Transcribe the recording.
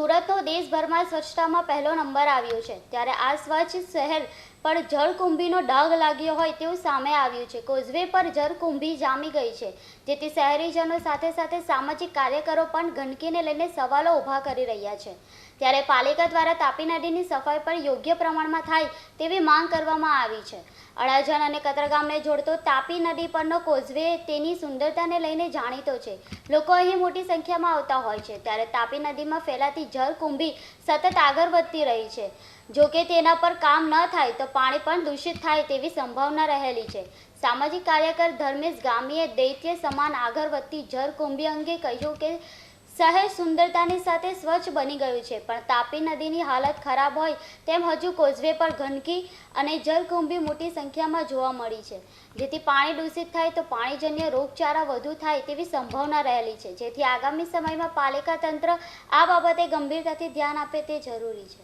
સુરતનો દેશભરમાં સ્વચ્છતામાં પહેલો નંબર આવ્યો છે. ત્યારે આ સ્વચ્છ શહેર પર જળકુંભીનો ડાઘ લાગ્યો હોય તેવું સામે આવ્યું છે. કોઝવે પર જળકુંભી જામી ગઈ છે. જેથી શહેરીજનો સાથે સાથે સામાજિક કાર્યકરો પણ ગંદકીને લઈને સવાલો ઊભા કરી રહ્યા છે. ત્યારે પાલિકા દ્વારા તાપી નદીની સફાઈ પણ યોગ્ય પ્રમાણમાં થાય તેવી માંગ કરવામાં આવી છે. અડાજણ અને કતરગામને જોડતો તાપી નદી પરનો કોઝવે તેની સુંદરતાને લઈને જાણીતો છે. લોકો અહીં મોટી સંખ્યામાં આવતા હોય છે. ત્યારે તાપી નદીમાં ફેલાતી જળકુંભી સતત આગળ વધતી રહી છે. જોકે તેના પર કામ ન થાય તો પાણી પણ દૂષિત થાય તેવી સંભાવના રહેલી છે. સામાજિક કાર્યકર ધર્મેશ ગામીએ દૈત્ય સમાન આગળ જળકુંભી અંગે કહ્યું કે, શહેર સુંદરતાની સાથે સ્વચ્છ બની ગયું છે, પણ તાપી નદીની હાલત ખરાબ હોય તેમ હજુ કોઝવે પર ગંદકી અને જળકુંભી મોટી સંખ્યામાં જોવા મળી છે. જેથી પાણી દૂષિત થાય તો પાણીજન્ય રોગચાળા વધુ થાય તેવી સંભાવના રહેલી છે. જેથી આગામી સમયમાં પાલિકા તંત્ર આ બાબતે ગંભીરતાથી ધ્યાન આપે તે જરૂરી છે.